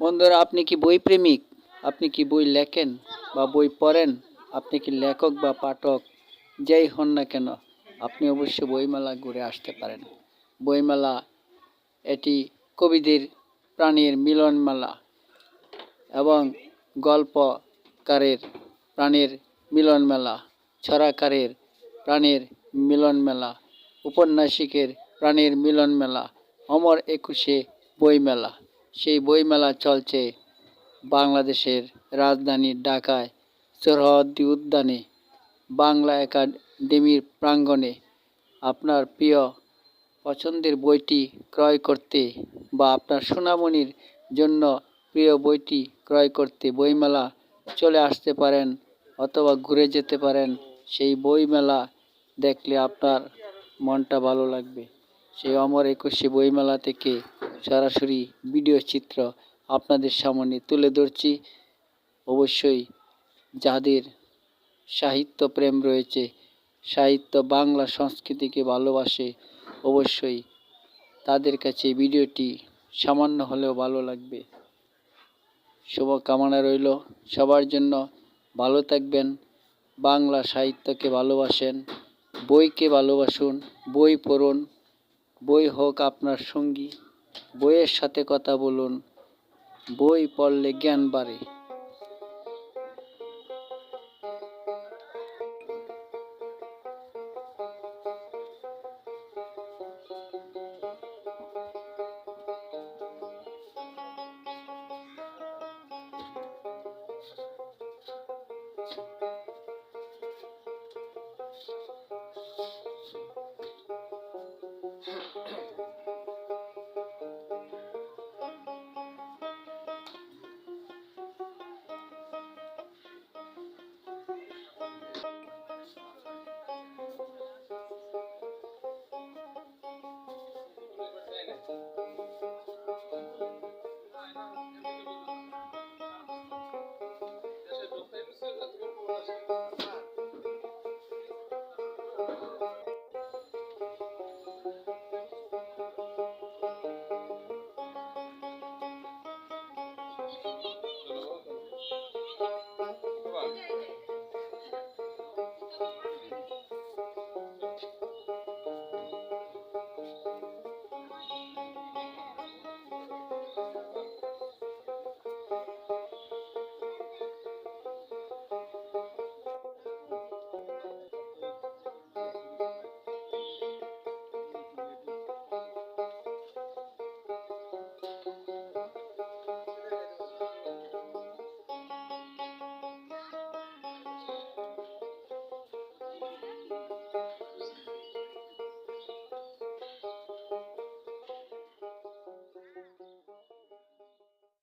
বন্ধুরা, আপনি কি বই প্রেমিক? আপনি কি বই লেখেন বা বই পড়েন? আপনি কি লেখক বা পাঠক? যেই হন না কেন, আপনি অবশ্যই বইমেলা ঘুরে আসতে পারেন। বইমেলা, এটি কবিদের প্রাণীর মিলন মেলা এবং গল্পকারের প্রাণীর মিলন মেলা ছড়াকারের প্রাণীর মিলন মেলা উপন্যাসিকের প্রাণীর মিলন মেলা অমর একুশে বই মেলা সেই বইমেলা চলছে বাংলাদেশের রাজধানী ঢাকায় সোহরাওয়ার্দী উদ্যানে বাংলা একাডেমির প্রাঙ্গণে। আপনার প্রিয় পছন্দের বইটি ক্রয় করতে বা আপনার সোনামণির জন্য প্রিয় বইটি ক্রয় করতে বইমেলা চলে আসতে পারেন অথবা ঘুরে যেতে পারেন, সেই বইমেলা দেখলে আপনার মনটা ভালো লাগবে। সেই অমর একুশে বইমেলা থেকে সরাসরি ভিডিও চিত্র আপনাদের সামনে তুলে ধরছি। অবশ্যই যাদের সাহিত্য প্রেম রয়েছে, সাহিত্য বাংলা সংস্কৃতিকে ভালোবাসে, অবশ্যই তাদের কাছে ভিডিওটি সামান্য হলেও ভালো লাগবে। শুভকামনা রইল। সবার জন্য ভালো থাকবেন, বাংলা সাহিত্যকে ভালোবাসেন, বইকে ভালোবাসুন, বই পড়ুন, বই হোক আপনার সঙ্গী। বইয়ের সাথে কথা বলুন। বই পড়লে জ্ঞান বাড়ে।